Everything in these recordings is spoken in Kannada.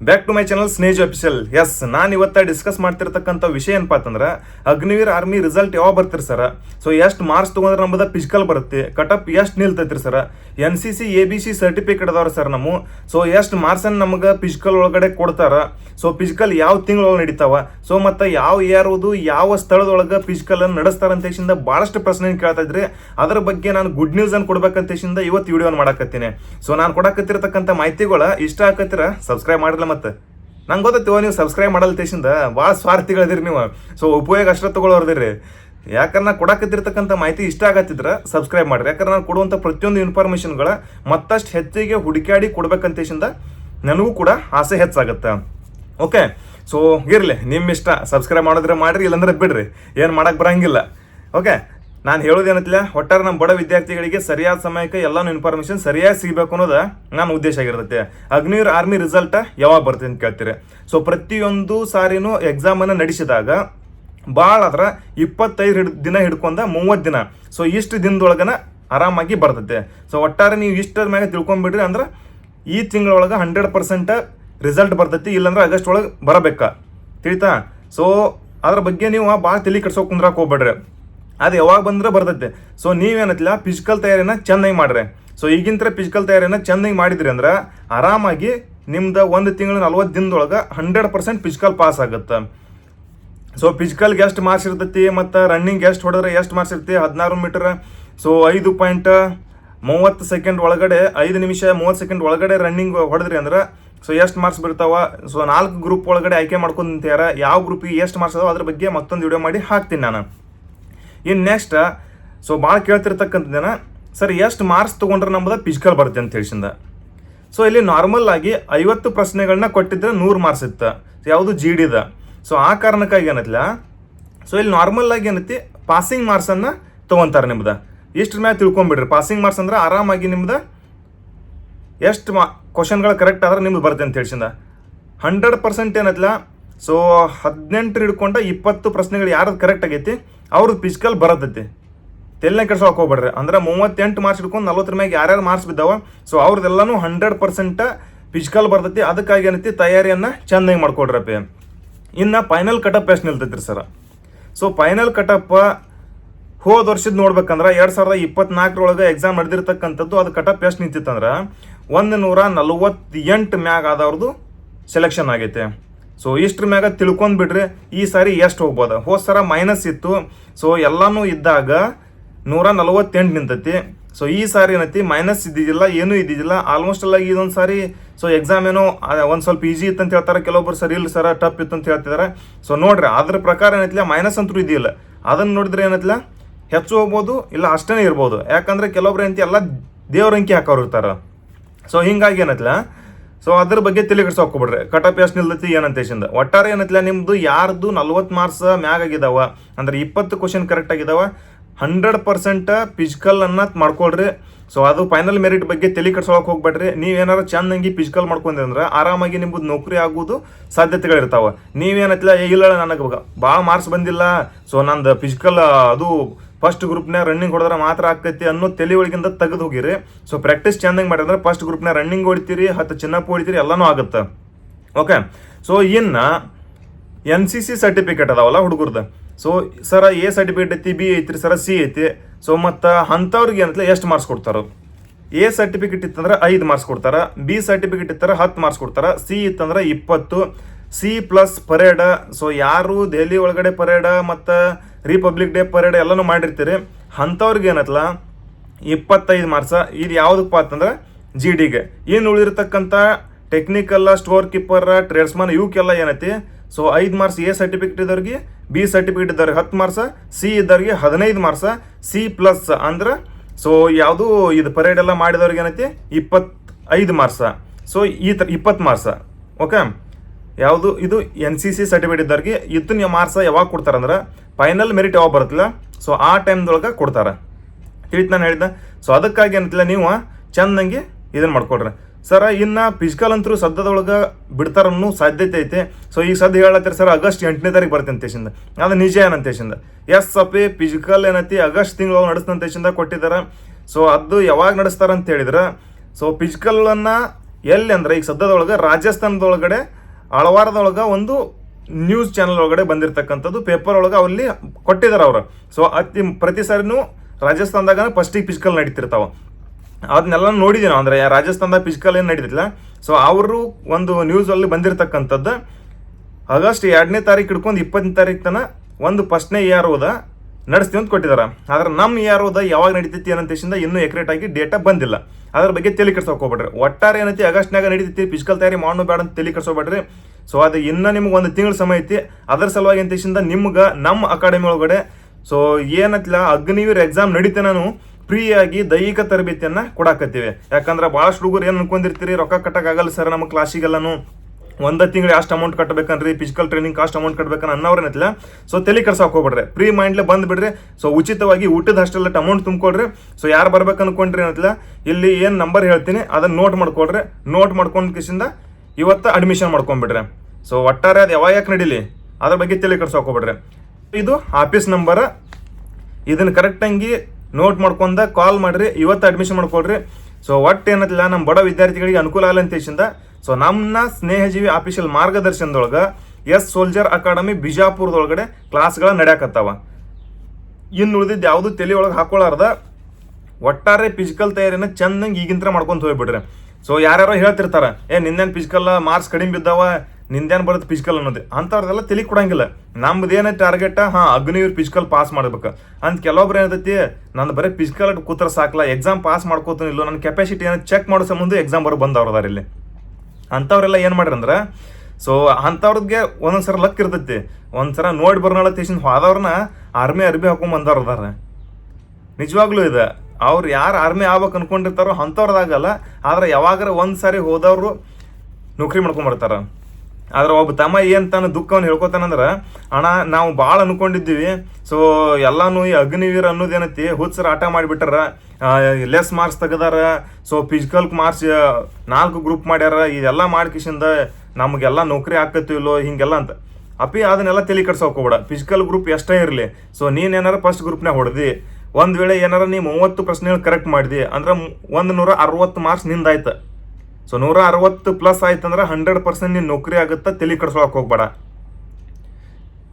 ಬ್ಯಾಕ್ ಟು ಮೈ ಚಾನಲ್ ಸ್ನೇಜ್ ಅಫಿಷಿಯಲ್ ಎಸ್ ನಾನು ಇವತ್ತ ಡಿಸ್ಕಸ್ ಮಾಡ್ತಿರ್ತಕ್ಕಂಥ ವಿಷಯ ಏನಪ್ಪಾ ಅಂತಂದ್ರೆ ಅಗ್ನಿವೀರ್ ಆರ್ಮಿ ರಿಸಲ್ಟ್ ಯಾವಾಗ ಬರ್ತೀರಿ ಸರ್? ಸೊ ಎಷ್ಟು ಮಾರ್ಕ್ಸ್ ತಗೊಂಡ್ರೆ ನಮ್ಮದ ಫಿಸಿಕಲ್ ಬರುತ್ತೆ ಕಟಪ್ ಎಷ್ಟು ನಿಲ್ತೈತ್ರಿ sir? N C C A B C certificate ಅದಾವ್ರಿ ಸರ್ ನಮ್ಮ. ಸೊ ಎಷ್ಟು ಮಾರ್ಕ್ಸ್ ಅನ್ನು ನಮಗೆ ಫಿಸಿಕಲ್ ಒಳಗಡೆ ಕೊಡ್ತಾರ? ಸೊ ಫಿಸಿಕಲ್ ಯಾವ ತಿಂಗಳೊಳಗೆ ನಡೀತಾವ? ಸೊ ಮತ್ತು ಯಾವ ಯಾವುದು ಯಾವ ಸ್ಥಳದೊಳಗೆ ಫಿಸಿಕಲ್ ಅನ್ನು ನಡೆಸ್ತಾರ ಅಂತ ಭಾಳಷ್ಟು ಪ್ರಶ್ನೆ ಕೇಳ್ತಾ ಇದ್ರಿ ಅದರ ಬಗ್ಗೆ ನಾನು ಗುಡ್ ನ್ಯೂಸ್ ಅನ್ನು ಕೊಡ್ಬೇಕಂತ ಇವತ್ತು ವಿಡಿಯೋನ ಮಾಡಕತ್ತೀನಿ. ಸೊ ನಾನು ಕೊಡಕತ್ತಿರ್ತಕ್ಕಂಥ ಮಾಹಿತಿಗಳ ಇಷ್ಟ ಆಕತ್ತಿರ ಸಬ್ಸ್ಕ್ರೈಬ್ ಮಾಡಿರಲ್ಲ ಮತ್ತೆ. ನಂಗೆ ಗೊತ್ತೈತಿ ನೀವು ಸಬ್ಸ್ಕ್ರೈಬ್ ಮಾಡಲ್ ತೇಸಿಂದ ಭಾಳ ಸ್ವಾರ್ಥಿಗಳಿದಿರಿ ನೀವು. ಸೊ ಉಪಯೋಗ ಅಷ್ಟ ತೊಗೊಳೋರ್ದಿರಿ ಯಾಕಂದ್ರೆ ನಾ ಕೊಡಕತ್ತಿರ್ತಕ್ಕಂಥ ಮಾಹಿತಿ ಇಷ್ಟ ಆಗತ್ತಿದ್ರೆ ಸಬ್ಸ್ಕ್ರೈಬ್ ಮಾಡಿರಿ. ಯಾಕಂದ್ರೆ ನಾನು ಕೊಡುವಂಥ ಪ್ರತಿಯೊಂದು ಇನ್ಫಾರ್ಮೇಷನ್ಗಳ ಮತ್ತಷ್ಟು ಹೆಚ್ಚಿಗೆ ಹುಡುಕಾಡಿ ಕೊಡ್ಬೇಕಂತೇಶಿಂದ ನನಗೂ ಕೂಡ ಆಸೆ ಹೆಚ್ಚಾಗತ್ತೆ. ಓಕೆ ಸೊ ಇರಲಿ ನಿಮ್ಮ ಇಷ್ಟ ಸಬ್ಸ್ಕ್ರೈಬ್ ಮಾಡಿದ್ರೆ ಮಾಡಿರಿ, ಇಲ್ಲಾಂದ್ರೆ ಬಿಡ್ರಿ. ಏನು ಮಾಡೋಕ್ಕೆ ಬರಂಗಿಲ್ಲ. ಓಕೆ ನಾನು ಹೇಳೋದೇನತ್ತಿಲ್ಲ ಒಟ್ಟಾರೆ ನಮ್ಮ ಬಡ ವಿದ್ಯಾರ್ಥಿಗಳಿಗೆ ಸರಿಯಾದ ಸಮಯಕ್ಕೆ ಎಲ್ಲಾನು ಇನ್ಫಾರ್ಮೇಷನ್ ಸರಿಯಾಗಿ ಸಿಗಬೇಕು ಅನ್ನೋದು ನನ್ನ ಉದ್ದೇಶ ಆಗಿರುತ್ತೆ. ಅಗ್ನಿವೀರ್ ಆರ್ಮಿ ರಿಸಲ್ಟ್ ಯಾವಾಗ ಬರ್ತದೆ ಅಂತ ಕೇಳ್ತೀರಿ. ಸೊ ಪ್ರತಿಯೊಂದು ಸಾರಿನೂ ಎಕ್ಸಾಮನ್ನು ನಡೆಸಿದಾಗ ಭಾಳ ಅದ್ರ ಇಪ್ಪತ್ತೈದು ಹಿಡ್, ದಿನ ಹಿಡ್ಕೊಂಡ ಮೂವತ್ತು ದಿನ. ಸೊ ಇಷ್ಟು ದಿನದೊಳಗನ ಆರಾಮಾಗಿ ಬರ್ತೈತೆ. ಸೊ ಒಟ್ಟಾರೆ ನೀವು ಇಷ್ಟರ ಮ್ಯಾಗ ತಿಳ್ಕೊಂಬಿಡ್ರಿ ಅಂದ್ರೆ ಈ ತಿಂಗಳೊಳಗೆ ಹಂಡ್ರೆಡ್ ಪರ್ಸೆಂಟ್ ರಿಸಲ್ಟ್ ಬರ್ತೈತಿ, ಇಲ್ಲಾಂದ್ರೆ ಆಗಸ್ಟ್ ಒಳಗೆ ಬರಬೇಕಾ? ತಿಳಿತಾ? ಸೊ ಅದ್ರ ಬಗ್ಗೆ ನೀವು ಭಾಳ ತಲೆ ಕಟ್ಸೋಕೆ ಕುಂದ್ರಾಕ್ ಹೋಗ್ಬೇಡ್ರಿ. ಅದು ಯಾವಾಗ ಬಂದ್ರೆ ಬರ್ತೈತೆ. ಸೊ ನೀವೇನತ್ತಿಲ್ಲ ಫಿಸಿಕಲ್ ತಯಾರಿನ ಚೆನ್ನಾಗಿ ಮಾಡ್ರೆ. ಸೊ ಈಗಿಂತ ಫಿಸಿಕಲ್ ತಯಾರಿನ ಚೆನ್ನಾಗಿ ಮಾಡಿದ್ರಿ ಅಂದ್ರೆ ಆರಾಮಾಗಿ ನಿಮ್ದು ಒಂದು ತಿಂಗಳು ನಲ್ವತ್ತು ದಿನದೊಳಗೆ ಹಂಡ್ರೆಡ್ ಪರ್ಸೆಂಟ್ ಫಿಸಿಕಲ್ ಪಾಸ್ ಆಗುತ್ತೆ. ಸೊ ಫಿಸಿಕಲ್ ಎಷ್ಟು ಮಾರ್ಕ್ಸ್ ಇರ್ತೈತಿ ಮತ್ತು ರನ್ನಿಂಗ್ ಎಷ್ಟು ಹೊಡೆದ್ರೆ ಎಷ್ಟು ಮಾರ್ಕ್ಸ್ ಇರ್ತೈತಿ? ಹದಿನಾರು ಮೀಟರ್ ಸೊ ಐದು ಪಾಯಿಂಟ್ ಮೂವತ್ತು ಸೆಕೆಂಡ್ ಒಳಗಡೆ, ಐದು ನಿಮಿಷ ಮೂವತ್ತು ಸೆಕೆಂಡ್ ಒಳಗಡೆ ರನ್ನಿಂಗ್ ಹೊಡೆದ್ರಿ ಅಂದ್ರೆ ಸೊ ಎಷ್ಟು ಮಾರ್ಕ್ಸ್ ಬರ್ತಾವ ಸೊ ನಾಲ್ಕು ಗ್ರೂಪ್ ಒಳಗಡೆ ಆಯ್ಕೆ ಮಾಡ್ಕೊಂತಾರ ಯಾವ ಗ್ರೂಪಿಗೆ ಎಷ್ಟು ಮಾರ್ಕ್ಸ್ ಅದಾವ? ಅದ್ರ ಬಗ್ಗೆ ಮತ್ತೊಂದು ವಿಡಿಯೋ ಮಾಡಿ ಹಾಕ್ತೀನಿ ನಾನು. ಇನ್ನು ನೆಕ್ಸ್ಟ್ ಸೊ ಭಾಳ ಕೇಳ್ತಿರ್ತಕ್ಕಂಥದ್ದೇನ, ಸರ್, ಎಷ್ಟು ಮಾರ್ಕ್ಸ್ ತೊಗೊಂಡ್ರೆ ನಮ್ಮದು ಫಿಸಿಕಲ್ ಬರುತ್ತೆ ಅಂತ ಹೇಳಿಸಿಂದ ಸೊ ಇಲ್ಲಿ ನಾರ್ಮಲ್ ಆಗಿ ಐವತ್ತು ಪ್ರಶ್ನೆಗಳನ್ನ ಕೊಟ್ಟಿದ್ರೆ ನೂರು ಮಾರ್ಕ್ಸ್ ಇತ್ತು. ಯಾವುದು ಜಿ ಡಿದ ಸೊ ಆ ಕಾರಣಕ್ಕಾಗಿ ಏನೈತಿಲ್ಲ ಸೊ ಇಲ್ಲಿ ನಾರ್ಮಲ್ ಆಗಿ ಏನೈತಿ? ಪಾಸಿಂಗ್ ಮಾರ್ಕ್ಸನ್ನು ತೊಗೊಂತಾರೆ ನಿಮ್ದು. ಇಷ್ಟ್ರ ಮ್ಯಾಲೆ ತಿಳ್ಕೊಂಬಿಡ್ರಿ. ಪಾಸಿಂಗ್ ಮಾರ್ಕ್ಸ್ ಅಂದ್ರೆ ಆರಾಮಾಗಿ ನಿಮ್ದು ಎಷ್ಟು ಮಾ ಕ್ವಶನ್ಗಳು ಕರೆಕ್ಟ್ ಆದ್ರೆ ನಿಮ್ದು ಬರುತ್ತೆ ಅಂತ ಹೇಳ್ಸಿಂದ ಹಂಡ್ರೆಡ್ ಪರ್ಸೆಂಟ್ ಏನೈತಿಲ್ಲ ಸೊ ಹದಿನೆಂಟು ಹಿಡ್ಕೊಂಡ ಇಪ್ಪತ್ತು ಪ್ರಶ್ನೆಗಳು ಯಾರದು ಕರೆಕ್ಟ್ ಆಗೈತಿ? ಅವ್ರದ್ದು ಫಿಸಿಕಲ್ ಬರತೈತಿ. ತೆಲ್ಲೆ ಕೆಡ್ಸೋಕೆ ಹೋಗ್ಬೇಡ್ರಿ. ಅಂದ್ರೆ ಮೂವತ್ತೆಂಟು ಮಾರ್ಕ್ಸ್ ಹಿಡ್ಕೊಂಡು ನಲ್ವತ್ತರ ಮ್ಯಾಗೆ ಯಾರ್ಯಾರು ಮಾರ್ಕ್ಸ್ ಬಿದ್ದಾವ ಸೊ ಅವ್ರದ್ದೆಲ್ಲನೂ ಹಂಡ್ರೆಡ್ ಪರ್ಸೆಂಟ್ ಫಿಸಿಕಲ್ ಬರ್ತೈತಿ. ಅದಕ್ಕಾಗಿ ಏನೈತಿ? ತಯಾರಿಯನ್ನು ಚೆನ್ನಾಗಿ ಮಾಡ್ಕೊಡ್ರಪ್ಪ ಇನ್ನು ಫೈನಲ್ ಕಟಪ್ ಎಷ್ಟು ನಿಲ್ತೈತ್ರಿ ಸರ್. ಸೊ ಫೈನಲ್ ಕಟಪ್ ಹೋದ ವರ್ಷದ ನೋಡ್ಬೇಕಂದ್ರೆ ಎರಡು ಸಾವಿರದ ಇಪ್ಪತ್ನಾಲ್ಕರೊಳಗೆ ಎಕ್ಸಾಮ್ ನಡೆದಿರ್ತಕ್ಕಂಥದ್ದು, ಅದು ಕಟಪ್ ಎಷ್ಟು ನಿಂತಿತ್ತಂದ್ರೆ ಒಂದು ನೂರ ನಲವತ್ತೆಂಟು ಮ್ಯಾಗ ಆದವ್ರದ್ದು ಸೆಲೆಕ್ಷನ್ ಆಗೈತೆ. ಸೊ ಇಷ್ಟ್ರ ಮ್ಯಾಗ ತಿಳ್ಕೊಂಡ್ ಬಿಡ್ರಿ, ಈ ಸಾರಿ ಎಷ್ಟು ಹೋಗ್ಬೋದು. ಹೋದ ಸರ ಮೈನಸ್ ಇತ್ತು. ಸೊ ಎಲ್ಲಾನು ಇದ್ದಾಗ ನೂರ ನಲವತ್ತೆಂಟು ನಿಂತತಿ. ಸೊ ಈ ಸಾರಿ ಏನೈತಿ ಮೈನಸ್ ಇದ್ದಿದ್ದಿಲ್ಲ, ಏನೂ ಇದ್ದಿದ್ದಿಲ್ಲ ಆಲ್ಮೋಸ್ಟ್ ಎಲ್ಲ ಇದೊಂದು ಸಾರಿ ಸೊ ಎಕ್ಸಾಮ್ ಏನೋ ಒಂದು ಸ್ವಲ್ಪ ಈಜಿ ಇತ್ತು ಅಂತ ಹೇಳ್ತಾರೆ. ಕೆಲವೊಬ್ರು ಸರಿ ಇಲ್ಲ ಸರ ಟಫ್ ಇತ್ತು ಅಂತ ಹೇಳ್ತಿದ್ದಾರೆ. ಸೊ ನೋಡ್ರಿ, ಅದ್ರ ಪ್ರಕಾರ ಏನೈತಿಲ್ಲ ಮೈನಸ್ ಅಂತೂ ಇದೆಯಲ್ಲ ಅದನ್ನ ನೋಡಿದ್ರೆ ಏನೈತಿಲ್ಲ, ಹೆಚ್ಚು ಹೋಗ್ಬೋದು, ಇಲ್ಲ ಅಷ್ಟೇ ಇರ್ಬೋದು. ಯಾಕಂದ್ರೆ ಕೆಲವೊಬ್ರು ಏನತಿ, ಎಲ್ಲ ದೇವ್ರ ಅಂಕಿ ಹಾಕೋರು ಇರ್ತಾರೆ. ಸೊ ಹಿಂಗಾಗಿ ಏನೈತಿಲ್ಲ ಸೊ ಅದ್ರ ಬಗ್ಗೆ ತಲೆ ಕಟ್ ಅಪ್ ಎಷ್ಟು ನಿಲ್ದೈತಿ ಏನಂತ ಹೇಸಿಂದ ಒಟ್ಟಾರೆ ಏನತ್ತಿಲ್ಲ ನಿಮ್ದು ಯಾರ್ದು ನಲ್ವತ್ತು ಮಾರ್ಕ್ಸ್ ಮ್ಯಾಗ ಆಗಿದಾವ? ಅಂದ್ರೆ ಇಪ್ಪತ್ತು ಕ್ವಶನ್ ಕರೆಕ್ಟ್ ಆಗಿದಾವ? ಹಂಡ್ರೆಡ್ ಪರ್ಸೆಂಟ್ ಫಿಸಿಕಲ್ ಅನ್ನ ಮಾಡ್ಕೊಳ್ರಿ. ಸೊ ಅದು ಫೈನಲ್ ಮೆರಿಟ್ ಬಗ್ಗೆ ತಲೆ ಕಟ್ಸೋಕೆ ಹೋಗ್ಬೇಡ್ರಿ ನೀವೇನಾರ ಚೆನ್ನಾಗಿ ಫಿಸಿಕಲ್ ಮಾಡ್ಕೊಂಡ್ರಿ ಅಂದ್ರೆ ಆರಾಮಾಗಿ ನಿಮ್ಮದು ನೌಕರಿ ಆಗೋದು ಸಾಧ್ಯತೆಗಳಿರ್ತಾವ ನೀವೇನತ್ತಿಲ್ಲ ಇಲ್ಲ ನನಗೆ ಭಾಳ ಮಾರ್ಕ್ಸ್ ಬಂದಿಲ್ಲ. ಸೊ ನಂದು ಫಿಸಿಕಲ್ ಅದು ಫಸ್ಟ್ ಗ್ರೂಪ್ನಾಗ ರನ್ನಿಂಗ್ ಹೊಡೆದ್ರೆ ಮಾತ್ರ ಆಗ್ತೈತಿ ಅನ್ನೋ ತಲೆ ಒಳಗಿಂದ ತೆಗೆದು ಹೋಗಿರಿ. ಸೊ ಪ್ರಾಕ್ಟೀಸ್ ಚೆಂದಂಗೆ ಮಾಡಿದ್ರೆ ಫಸ್ಟ್ ಗ್ರೂಪ್ನಾಗ ರನ್ನಿಂಗ್ ಹೊಡಿತೀರಿ ಹತ್ತು ಚಿನ್ನಪ್ಪ ಹೊಡಿತೀರಿ, ಎಲ್ಲನೂ ಆಗುತ್ತೆ. ಓಕೆ ಸೊ ಇನ್ನು ಎನ್ ಸಿ ಸಿ ಸರ್ಟಿಫಿಕೇಟ್ ಅದಾವಲ್ಲ ಹುಡುಗರ್ದು. ಸೊ ಸರ ಎ ಸರ್ಟಿಫಿಕೇಟ್ ಐತಿ ಬಿ ಐತ್ರಿ ಸರ ಸಿ ಐತಿ. ಸೊ ಮತ್ತು ಅಂಥವ್ರಿಗೆ ಏನಂತಲೇ ಎಷ್ಟು ಮಾರ್ಕ್ಸ್ ಕೊಡ್ತಾರ? ಎ ಸರ್ಟಿಫಿಕೇಟ್ ಇತ್ತಂದ್ರೆ ಐದು ಮಾರ್ಕ್ಸ್ ಕೊಡ್ತಾರೆ ಬಿ ಸರ್ಟಿಫಿಕೇಟ್ ಇತ್ತರ ಹತ್ತು ಮಾರ್ಕ್ಸ್ ಕೊಡ್ತಾರೆ ಸಿ ಇತ್ತಂದ್ರೆ ಇಪ್ಪತ್ತು ಸಿ ಪ್ಲಸ್ ಪರೇಡ್ ಸೊ ಯಾರು ದೆಹಲಿ ಒಳಗಡೆ ಪರೇಡ್ ಮತ್ತು ರಿಪಬ್ಲಿಕ್ ಡೇ ಪರೇಡ್ ಎಲ್ಲನೂ ಮಾಡಿರ್ತೀರಿ. ಅಂಥವ್ರಿಗೆ ಏನತ್ಲ? ಇಪ್ಪತ್ತೈದು ಮಾರ್ಸ ಇದು ಯಾವುದಪ್ಪ ಅಂತಂದ್ರೆ ಜಿ ಡಿಗೆ ಏನು ಉಳಿದಿರ್ತಕ್ಕಂಥ ಟೆಕ್ನಿಕಲ್ ಸ್ಟೋರ್ ಕೀಪರ್ ಟ್ರೇಡ್ಸ್ಮನ್ ಇವಕ್ಕೆಲ್ಲ ಏನೈತಿ? ಸೊ ಐದು ಮಾರ್ಸ್ ಎ ಸರ್ಟಿಫಿಕೇಟ್ ಇದ್ದವ್ರಿಗೆ ಬಿ ಸರ್ಟಿಫಿಕೇಟ್ ಇದ್ದವ್ರಿಗೆ ಹತ್ತು ಮಾರ್ಸ ಸಿ ಇದ್ದವ್ರಿಗೆ ಹದಿನೈದು ಮಾರ್ಸ ಸಿ ಪ್ಲಸ್ ಅಂದ್ರೆ ಸೊ ಯಾವುದು ಇದು ಪರೇಡ್ ಎಲ್ಲ ಮಾಡಿದವ್ರಿಗೆ ಏನೈತಿ? ಇಪ್ಪತ್ತೈದು ಮಾರ್ಸ ಸೊ ಈ ಥರ ಇಪ್ಪತ್ತು ಮಾರ್ಸ ಓಕೆ ಯಾವುದು? ಇದು ಎನ್ ಸಿ ಸಿ ಸರ್ಟಿಫಿಕೇಟ್ ಇದ್ದವ್ರಿಗೆ ಇದನ್ನ ಮಾರ್ಕ್ಸ್ ಯಾವಾಗ ಕೊಡ್ತಾರಂದ್ರೆ ಫೈನಲ್ ಮೆರಿಟ್ ಯಾವಾಗ ಬರುತ್ತಲ್ಲ? ಸೊ ಆ ಟೈಮ್ದೊಳಗೆ ಕೊಡ್ತಾರೆ. ತಿಳಿತು ನಾನು ಹೇಳಿದ್ದೆ? ಸೊ ಅದಕ್ಕಾಗಿ ಏನಂತಿಲ್ಲ ನೀವು, ಚೆಂದಂಗೆ ಇದನ್ನ ಮಾಡ್ಕೊಡ್ರಿ. ಸರ್ ಇನ್ನು ಫಿಸಿಕಲ್ ಅಂತೂ ಸದ್ಯದೊಳಗೆ ಬಿಡ್ತಾರ ಅನ್ನೋ ಸಾಧ್ಯತೆ ಐತೆ. ಸೊ ಈಗ ಸದ್ಯ ಹೇಳತ್ತೀರಿ ಸರ್ ಆಗಸ್ಟ್ ಎಂಟನೇ ತಾರೀಕು ಬರ್ತಂತೆ ಅಂತೇಶಿಂದ ಅದು ನಿಜ ಏನಂತೇಶಿಂದ ಎಸ್ ಅಪಿ ಫಿಸಿಕಲ್ ಏನೈತಿ, ಆಗಸ್ಟ್ ತಿಂಗಳು ನಡೆಸ್ತಂತೇಶಿಂದ ಕೊಟ್ಟಿದ್ದಾರೆ. ಸೊ ಅದು ಯಾವಾಗ ನಡೆಸ್ತಾರ ಅಂತ ಹೇಳಿದ್ರೆ ಸೊ ಫಿಸಿಕಲನ್ನು ಎಲ್ಲಿ ಅಂದ್ರೆ ಈಗ ಸದ್ಯದೊಳಗೆ ರಾಜಸ್ಥಾನದೊಳಗಡೆ ಅಳವಾರದೊಳಗೆ ಒಂದು ನ್ಯೂಸ್ ಚಾನಲ್ ಒಳಗಡೆ ಬಂದಿರತಕ್ಕಂಥದ್ದು. ಪೇಪರ್ ಒಳಗೆ ಅಲ್ಲಿ ಕೊಟ್ಟಿದ್ದಾರೆ ಅವರು. ಸೊ ಅತಿ, ಪ್ರತಿ ಸಾರಿನೂ ರಾಜಸ್ಥಾನದಾಗ ಫಸ್ಟಿಗೆ ಫಿಸಿಕಲ್ ನಡೀತಿರ್ತಾವ. ಅದನ್ನೆಲ್ಲ ನೋಡಿದ್ದೀವಿ ಅಂದ್ರೆ ರಾಜಸ್ಥಾನದಾಗ ಫಿಸಿಕಲ್ ಏನು ನಡೀತಿಲ್ಲ ಸೊ ಅವರು ಒಂದು ನ್ಯೂಸ್ ಅಲ್ಲಿ ಬಂದಿರತಕ್ಕಂಥದ್ದು, ಆಗಸ್ಟ್ ಎರಡನೇ ತಾರೀಕು ಹಿಡ್ಕೊಂಡು ಇಪ್ಪತ್ತನೇ ತಾರೀಕು ತನಕ ಒಂದು ಫಸ್ಟ್ನೇ ಇಯರ್ ಓದ ನಡೆಸ್ತೀವಿ ಅಂತ ಕೊಟ್ಟಿದ್ದಾರೆ. ಆದ್ರೆ ನಮ್ಮ ಯಾರೋದ ಯಾವಾಗ ನಡೀತೈತಿ ದೇಶದಿಂದ ಇನ್ನೂ ಎಕ್ರೇಟ್ ಆಗಿ ಡೇಟಾ ಬಂದಿಲ್ಲ. ಅದ್ರ ಬಗ್ಗೆ ತಲೆ ಕೆಡ್ಸೋಕೆ ಹೋಗ್ಬೇಡ್ರಿ. ಒಟ್ಟಾರೆ ಏನೈತಿ ಆಗಸ್ಟ್ನಾಗ ನಡೀತೈತಿ ಫಿಸಿಕಲ್ ತಯಾರಿ ಮಾಡೋ ಬೇಡ ಅಂತ ತಲೆ ಕೆಡ್ಸೋಬೇಡ್ರಿ ಸೊ ಅದು ಇನ್ನ ನಿಮ್ಗೆ ಒಂದು ತಿಂಗಳ ಸಮಯ ಐತಿ. ಅದರ ಸಲುವಾಗಿ ಅಂತೇಶಿಂದ ನಿಮ್ಗೆ ನಮ್ಮ ಅಕಾಡೆಮಿ ಒಳಗಡೆ ಸೊ ಏನತ್ಲ ಅಗ್ನಿವೀರ್ ಎಕ್ಸಾಮ್ ನಡೀತೆ ನಾನು ಫ್ರೀ ಆಗಿ ದೈಹಿಕ ತರಬೇತಿಯನ್ನ ಕೊಡಾಕತ್ತೀವಿ. ಯಾಕಂದ್ರೆ ಭಾಳಷ್ಟು ಹುಡುಗರು ಏನು ಅನ್ಕೊಂಡಿರ್ತೀರಿ, ರೊಕ್ಕ ಕಟ್ಟಕ್ಕಾಗಲ್ಲ ಸರ್ ನಮ್ಮ ಕ್ಲಾಸಿಗೆಲ್ಲನು ಒಂದ ತಿಂಗಳಿಗೆ ಅಷ್ಟು ಅಮೌಂಟ್ ಕಟ್ಟಬೇಕನ್ರಿ ಫಿಸಿಕಲ್ ಟ್ರೈನಿಂಗ್ ಕಾಸ್ಟ್ ಅಮೌಂಟ್ ಕಟ್ಬೇಕನ್ನ ಅನ್ನೋರೇನಿಲ್ಲ ಸೊ ತಲೆ ಕೆಡ್ಸಕ್ಕೆ ಪ್ರೀ ಫ್ರೀ ಮೈಂಡ್ಲೆ ಬಂದ್ ಬಿಡ್ರಿ. ಸೊ ಉಚಿತವಾಗಿ ಊಟದ ಅಷ್ಟೆಲ್ಲ ಅಮೌಂಟ್ ತುಂಬಿಕೊಡ್ರಿ ಸೊ ಯಾರು ಬರ್ಬೇಕು ಅನ್ಕೊಂಡ್ರಿ ಏನಿಲ್ಲ. ಇಲ್ಲಿ ಏನು ನಂಬರ್ ಹೇಳ್ತೀನಿ ಅದನ್ನ ನೋಟ್ ಮಾಡ್ಕೊಡ್ರಿ ನೋಟ್ ಮಾಡ್ಕೊಂಡ್ ಕಿಸಿಂದ ಇವತ್ತು ಅಡ್ಮಿಷನ್ ಮಾಡ್ಕೊಂಡ್ಬಿಡ್ರಿ ಸೊ ಒಟ್ಟಾರೆ ಅದು ಯಾವ ಯಾಕೆ ನಡೀಲಿ? ಅದ್ರ ಬಗ್ಗೆ ತಲೆ ಕೆಡ್ಸಕ್ಕೆ ಹೋಗ್ಬಿಡ್ರಿ. ಇದು ಆಫೀಸ್ ನಂಬರ್ ಇದನ್ನ ಕರೆಕ್ಟಾಗಿ ನೋಟ್ ಮಾಡ್ಕೊಂಡ ಕಾಲ್ ಮಾಡಿರಿ. ಇವತ್ತು ಅಡ್ಮಿಷನ್ ಮಾಡ್ಕೊಳ್ರಿ. ಸೊ ಒಟ್ಟು ಏನತ್ತಿಲ್ಲ ನಮ್ಮ ಬಡ ವಿದ್ಯಾರ್ಥಿಗಳಿಗೆ ಅನುಕೂಲ ಆಗಲ್ಲ ಅಂತ ಸೊ ನಮ್ಮ ಸ್ನೇಹಜೀವಿ ಆಫೀಷಿಯಲ್ ಮಾರ್ಗದರ್ಶನದೊಳಗ ಎಸ್ ಸೋಲ್ಜರ್ ಅಕಾಡೆಮಿ ಬಿಜಾಪುರದೊಳಗಡೆ ಕ್ಲಾಸ್ಗಳ ನಡೆಯಕತ್ತಾವ. ಇನ್ನು ಉಳಿದಿದ್ದು ಯಾವುದು ತಲೆ ಒಳಗೆ ಹಾಕೊಳ್ಳಾರ್ದ ಒಟ್ಟಾರೆ ಫಿಸಿಕಲ್ ತಯಾರಿನ ಚಂದಂಗೆ ಈಗಿಂತ ಮಾಡ್ಕೊಂತ ಹೋಗ್ಬಿಡ್ರಿ ಸೊ ಯಾರ್ಯಾರೋ ಹೇಳ್ತಿರ್ತಾರೆ, ಏ, ನಿಂದೇನು ಫಿಸಿಕಲ್ ಮಾರ್ಕ್ಸ್ ಕಡಿಮೆ ಬಿದ್ದಾವ, ನಿಂದೇನು ಬರುತ್ತೆ ಫಿಸಿಕಲ್ ಅನ್ನೋದು. ಅಂಥವ್ರದೆಲ್ಲ ತಲೆ ಕೊಡಂಗಿಲ್ಲ. ನಮ್ದು ಏನೇ ಟಾರ್ಗೆಟ್ ಹಾಂ ಅಗ್ನಿವೀರ್ ಫಿಸಿಕಲ್ ಪಾಸ್ ಮಾಡ್ಬೇಕು. ಅಂತ ಕೆಲವೊಬ್ರು ಏನೈತಿ ನಂದು ಬರೀ ಫಿಸಿಕಲ್ ಕೂತ್ರ ಸಾಕಲ್ಲ ಎಕ್ಸಾಮ್ ಪಾಸ್ ಮಾಡ್ಕೋತಾನಿಲ್ಲ ನನ್ನ ಕೆಪಾಸಿಟಿ ಏನೋ ಚೆಕ್ ಮಾಡೋ ಸಂಬಂಧ ಎಕ್ಸಾಮ್ ಬರೋ ಬಂದವ್ರದಾರ ಇಲ್ಲಿ. ಅಂಥವ್ರೆಲ್ಲ ಏನು ಮಾಡ್ರಂದ್ರೆ ಸೊ ಅಂಥವ್ರಿಗೆ ಒಂದೊಂದ್ಸರ ಲಕ್ ಇರ್ತೈತಿ. ಒಂದ್ಸರ ನೋಡಿ ಬರ್ನಾಳ ತೇಸಿಂದ ಹೋದವ್ರನ್ನ ಆರ್ಮಿ ಅರ್ಬಿ ಹಾಕೊಂಡ್ ಬಂದವ್ರು ಅದಾರ. ನಿಜವಾಗ್ಲೂ ಇದೆ. ಅವ್ರು ಯಾರು ಆರ್ಮಿ ಆಗ್ಬೇಕು ಅನ್ಕೊಂಡಿರ್ತಾರೋ ಅಂಥವ್ರದಾಗಲ್ಲ ಆದ್ರೆ ಯಾವಾಗಾರ ಒಂದು ಸಾರಿ ಹೋದವರು ನೌಕರಿ ಮಾಡ್ಕೊಂಬರ್ತಾರೆ ಆದ್ರೆ ಒಬ್ಬ ತಮ್ಮ ಏನ್ ತನ್ನ ದುಃಖವನ್ನು ಹೇಳ್ಕೊತಾನಂದ್ರೆ ಅಣ್ಣ, ನಾವು ಭಾಳ ಅನ್ಕೊಂಡಿದ್ದೀವಿ. ಸೊ ಎಲ್ಲಾನು ಈ ಅಗ್ನಿವೀರ ಅನ್ನೋದೇನೈತಿ ಹುಚ್ಚರ ಆಟ ಮಾಡಿಬಿಟ್ಟಾರ. ಲೆಸ್ ಮಾರ್ಕ್ಸ್ ತೆಗೆದಾರ. ಸೊ ಫಿಸಿಕಲ್ ಮಾರ್ಕ್ಸ್ ನಾಲ್ಕು ಗ್ರೂಪ್ ಮಾಡ್ಯಾರ. ಇದೆಲ್ಲ ಮಾಡ್ಕಿಸಿಂದ ನಮಗೆಲ್ಲ ನೌಕರಿ ಆಕತ್ತಿಲ್ಲೋ ಹಿಂಗೆಲ್ಲ ಅಂತ. ಅಪ್ಪಿ ಅದನ್ನೆಲ್ಲ ತಲೆ ಕಟ್ಸೋಕೋಬೇಡ ಫಿಸಿಕಲ್ ಗ್ರೂಪ್ ಎಷ್ಟೇ ಇರಲಿ. ಸೊ ನೀನೇನಾರ ಫಸ್ಟ್ ಗ್ರೂಪ್ನಾಗ ಹೊಡೆದಿ. ಒಂದು ವೇಳೆ ಏನಾರ ನೀ ಮೂವತ್ತು ಪ್ರಶ್ನೆಗಳು ಕರೆಕ್ಟ್ ಮಾಡಿದಿ ಅಂದ್ರೆ ಒಂದು ನೂರ ಅರವತ್ತು ಮಾರ್ಕ್ಸ್ ನಿಂದಾಯ್ತು. ಸೊ ನೂರ ಅರವತ್ತು ಪ್ಲಸ್ ಆಯ್ತಂದ್ರೆ ಹಂಡ್ರೆಡ್ ಪರ್ಸೆಂಟ್ ನೀನು ನೌಕರಿ ಆಗುತ್ತೆ ತಲೆ ಕೆಡ್ಸೋಕೆ ಹೋಗ್ಬೇಡ.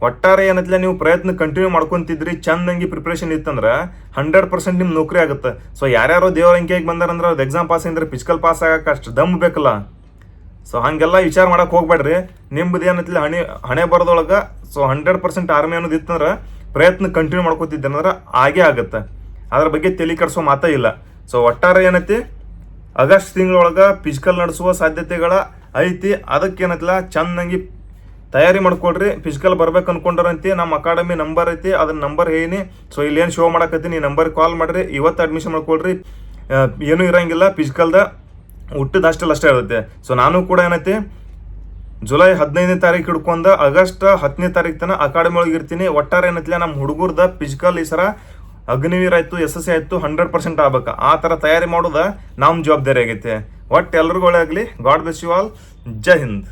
ಒಟ್ಟಾರೆ ಏನತ್ಲೆ ನೀವು ಪ್ರಯತ್ನ ಕಂಟಿನ್ಯೂ ಮಾಡ್ಕೊಂತಿದ್ರಿ ಚಂದಂಗಿ ಪ್ರಿಪ್ರೇಷನ್ ಇತ್ತಂದ್ರೆ ಹಂಡ್ರೆಡ್ ಪರ್ಸೆಂಟ್ ನಿಮ್ಮ ನೌಕರಿ ಆಗುತ್ತೆ. ಸೊ ಯಾರ್ಯಾರು ದೇವ್ರ ಅಂಕಿಯಾಗಿ ಬಂದಾರಂದ್ರೆ ಅದು ಎಕ್ಸಾಮ್ ಪಾಸ್ ಅಂದ್ರೆ ಫಿಸಿಕಲ್ ಪಾಸ್ ಆಗಕ್ಕೆ ಅಷ್ಟು ದಮ್ ಬೇಕಲ್ಲ. ಸೊ ಹಾಗೆಲ್ಲ ವಿಚಾರ ಮಾಡಕ್ ಹೋಗ್ಬೇಡ್ರಿ. ನಿಮ್ದು ಏನೈತಿಲ್ಲ, ಹಣೆ ಹಣೆ ಬರೋದೊಳಗೆ ಸೊ ಹಂಡ್ರೆಡ್ ಪರ್ಸೆಂಟ್ ಆರ್ಮಿ ಅನ್ನೋದು ಇತ್ತಂದ್ರೆ ಪ್ರಯತ್ನ ಕಂಟಿನ್ಯೂ ಮಾಡ್ಕೋತಿದ್ದೆ ಅಂದ್ರೆ ಆಗೇ ಆಗುತ್ತೆ. ಅದ್ರ ಬಗ್ಗೆ ತಲೆ ಕಡಿಸೋ ಮಾತೇ ಇಲ್ಲ. ಸೊ ಒಟ್ಟಾರೆ ಏನೈತಿ, ಆಗಸ್ಟ್ ತಿಂಗಳೊಳಗೆ ಫಿಸಿಕಲ್ ನಡೆಸುವ ಸಾಧ್ಯತೆಗಳ ಐತಿ. ಅದಕ್ಕೆ ಏನೈತಿಲ್ಲ ಚಂದಂಗಿ ತಯಾರಿ ಮಾಡ್ಕೊಳ್ರಿ ಫಿಸಿಕಲ್ ಬರ್ಬೇಕು ಅನ್ಕೊಂಡ್ರಂತಿ ನಮ್ಮ ಅಕಾಡೆಮಿ ನಂಬರ್ ಐತಿ ಅದನ್ನ ನಂಬರ್ ಹೇಳಿ ಸೊ ಇಲ್ಲಿ ಏನು ಶೋ ಮಾಡಕತ್ತೀನಿ ಈ ನಂಬರ್ ಕಾಲ್ ಮಾಡ್ರಿ, ಇವತ್ತು ಅಡ್ಮಿಷನ್ ಮಾಡ್ಕೊಳ್ರಿ. ಏನೂ ಇರಂಗಿಲ್ಲ ಫಿಸಿಕಲ್ದ ಹುಟ್ಟಿದ ಅಷ್ಟೆಲ್ಲ ಅಷ್ಟೇ ಇರುತ್ತೆ. ಸೊ ನಾನು ಕೂಡ ಏನೈತಿ, ಜುಲೈ ಹದಿನೈದನೇ ತಾರೀಕು ಹಿಡ್ಕೊಂಡ ಆಗಸ್ಟ್ ಹತ್ತನೇ ತಾರೀಕು ತನಕ ಅಕಾಡೆಮಿ ಒಳಗೆ ಇರ್ತೀನಿ. ಒಟ್ಟಾರೆ ಏನೈತಿಲ್ಲ ನಮ್ಮ ಹುಡುಗರ್ದ ಫಿಸಿಕಲ್ ಈ ಸರ ಅಗ್ನಿವೀರ್ ಆಯ್ತು, ಎಸ್ ಎಸ್ ಆಯ್ತು ಹಂಡ್ರೆಡ್ ಪರ್ಸೆಂಟ್ ಆಗ್ಬೇಕು. ಆ ಥರ ತಯಾರಿ ಮಾಡೋದ ನಮ್ಮ ಜವಾಬ್ದಾರಿ ಆಗೈತೆ. ಒಟ್ಟು ಎಲ್ರಿಗೂ ಒಳ್ಳೆ ಆಗಲಿ. ಗಾಡ್ ಬೆಸ್ ಯು ಆಲ್ ಜೈ ಹಿಂದ್.